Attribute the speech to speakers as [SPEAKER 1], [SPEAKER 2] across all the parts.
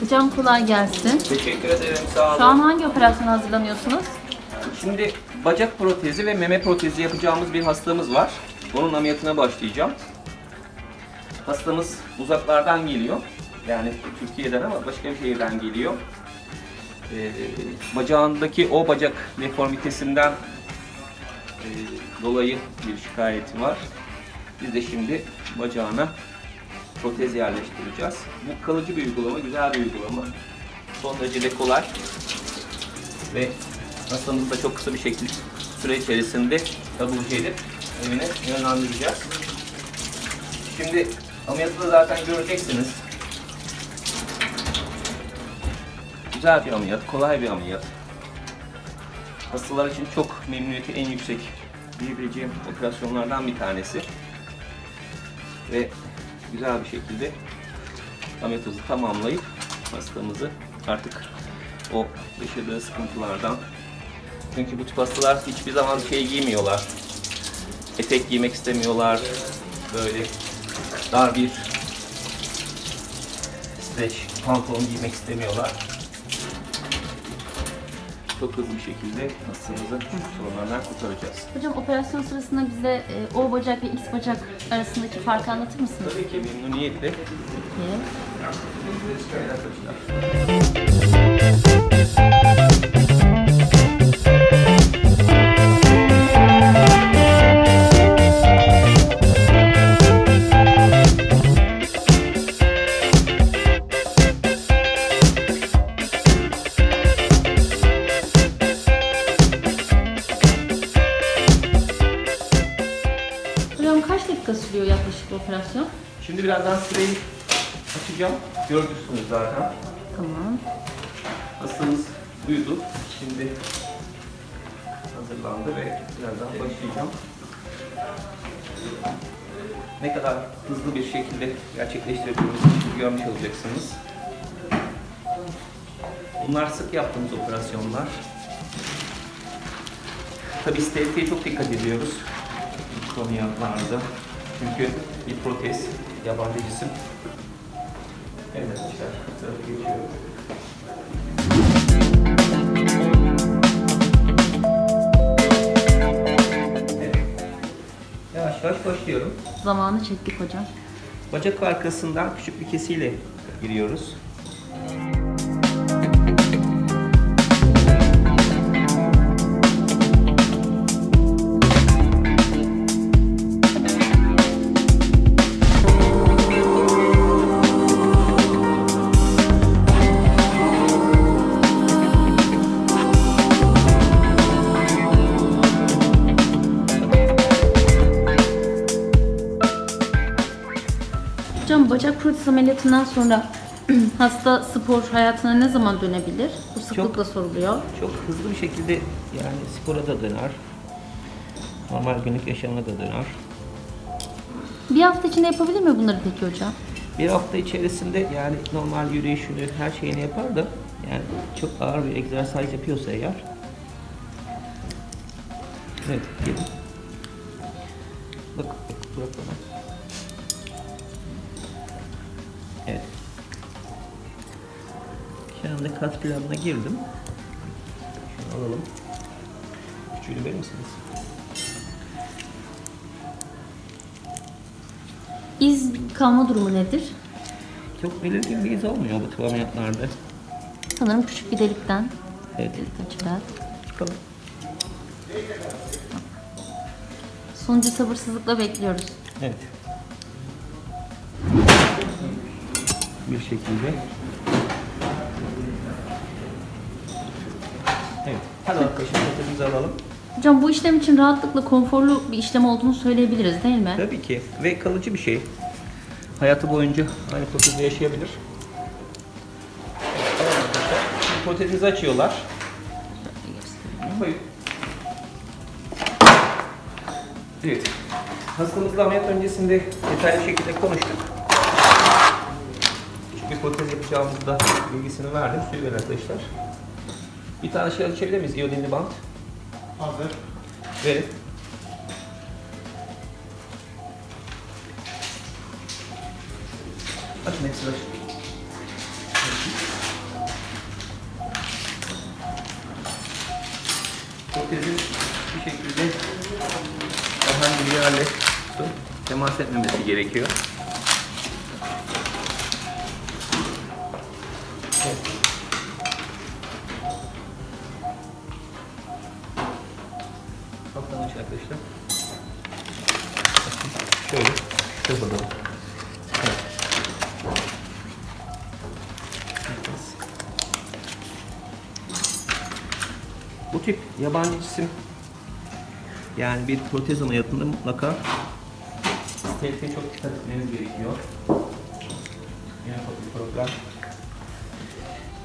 [SPEAKER 1] Hocam kolay gelsin.
[SPEAKER 2] Teşekkür ederim, sağ olun.
[SPEAKER 1] Şu an hangi operasyona hazırlanıyorsunuz?
[SPEAKER 2] Şimdi bacak protezi ve meme protezi yapacağımız bir hastamız var. Onun ameliyatına başlayacağım. Hastamız uzaklardan geliyor. Yani Türkiye'den ama başka bir şehirden geliyor. Ee, bacağındaki o bacak deformitesinden e, dolayı bir şikayeti var. Biz de şimdi bacağına protez yerleştireceğiz. Bu kalıcı bir uygulama, güzel bir uygulama. Son derece de kolay ve hastamızı da çok kısa bir şekilde süre içerisinde taburcu edip evine yönlendireceğiz. Şimdi ameliyatı da zaten göreceksiniz. Güzel bir ameliyat, kolay bir ameliyat. Hastalar için çok memnuniyeti en yüksek diyebileceğim operasyonlardan bir tanesi. Ve güzel bir şekilde ameliyatımızı tamamlayıp hastamızı artık o yaşadığı sıkıntılardan çünkü bu tip hastalar hiçbir zaman şey giymiyorlar. Etek giymek istemiyorlar. Böyle dar bir streç pantolon giymek istemiyorlar. Çok hızlı bir şekilde hastamızı sorunlardan kurtaracağız.
[SPEAKER 1] Hocam operasyon sırasında bize e, O bacak ve X bacak arasındaki farkı anlatır mısınız?
[SPEAKER 2] Tabii ki memnuniyetle.
[SPEAKER 1] Peki.
[SPEAKER 2] Arkadaşlar.
[SPEAKER 1] Dakika sürüyor yaklaşık operasyon?
[SPEAKER 2] Şimdi birazdan süreyi açacağım. Görürsünüz zaten.
[SPEAKER 1] Tamam.
[SPEAKER 2] Hastamız uyudu. Şimdi hazırlandı ve birazdan başlayacağım. Ne kadar hızlı bir şekilde gerçekleştirdiğimizi görmüş olacaksınız. Bunlar sık yaptığımız operasyonlar. Tabi estetiğe çok dikkat ediyoruz. Bu. Çünkü bir protez, yabancı cisim. Evet arkadaşlar, bu tarafa geçiyorum. Evet. Yavaş yavaş başlıyorum.
[SPEAKER 1] Zamanı çektik hocam.
[SPEAKER 2] Bacak arkasından küçük bir kesiyle giriyoruz.
[SPEAKER 1] Hocam bacak protez ameliyatından sonra hasta spor hayatına ne zaman dönebilir? Bu sıklıkla soruluyor.
[SPEAKER 2] Çok hızlı bir şekilde yani spora da döner. Normal günlük yaşamına da döner.
[SPEAKER 1] Bir hafta içinde yapabilir mi bunları peki hocam?
[SPEAKER 2] Bir hafta içerisinde yani normal yürüyüşünü, her şeyini yapar da yani çok ağır bir egzersiz yapıyorsa eğer Evet, gelin. Bak, bak, bırak bana. Şu anda kas planına girdim. Şunu alalım. Küçüğünü verir misiniz?
[SPEAKER 1] İz kalma durumu nedir?
[SPEAKER 2] Çok belirgin bir iz olmuyor bu tür ameliyatlarda.
[SPEAKER 1] Sanırım küçük bir delikten
[SPEAKER 2] Evet,
[SPEAKER 1] çıkar.
[SPEAKER 2] çıkalım.
[SPEAKER 1] Sonucu sabırsızlıkla bekliyoruz.
[SPEAKER 2] Evet. Bir şekilde. Evet. Hadi arkadaşlar fotoğrafımızı alalım.
[SPEAKER 1] Hocam bu işlem için rahatlıkla konforlu bir işlem olduğunu söyleyebiliriz değil mi?
[SPEAKER 2] Tabii ki. Ve kalıcı bir şey. Hayatı boyunca aynı protezde yaşayabilir. Evet, tamam arkadaşlar. Şimdi protezinizi açıyorlar. Koyun. Evet. Hastamızla ameliyat öncesinde detaylı şekilde konuştuk. Küçük bir protez yapacağımızda bilgisini verdim. Suyu ver arkadaşlar. Bir tane şey ölçebilir miyiz? İyodinli bant.
[SPEAKER 3] Hazır.
[SPEAKER 2] Verin. Açın hepsini açın. Protezi bir şekilde herhangi bir yerle temas etmemesi gerekiyor. Arkadaşlar. Şöyle. Evet. Bu tip yabancı cisim yani bir protez ameliyatında mutlaka sterilite çok dikkat etmeniz gerekiyor. Yani bu program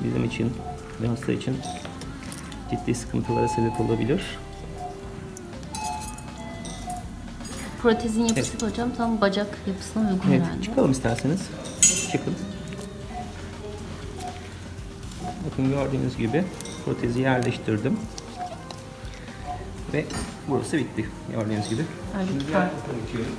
[SPEAKER 2] bizim için ve hasta için ciddi sıkıntılara sebep olabilir.
[SPEAKER 1] Protezin yapısı da hocam tam bacak yapısına uygun
[SPEAKER 2] Evet,
[SPEAKER 1] herhalde.
[SPEAKER 2] çıkalım isterseniz. Çıkın. Bakın gördüğünüz gibi protezi yerleştirdim. Ve burası bitti gördüğünüz gibi.
[SPEAKER 1] Halbuki
[SPEAKER 2] Şimdi diğer tarafa geçiyorum.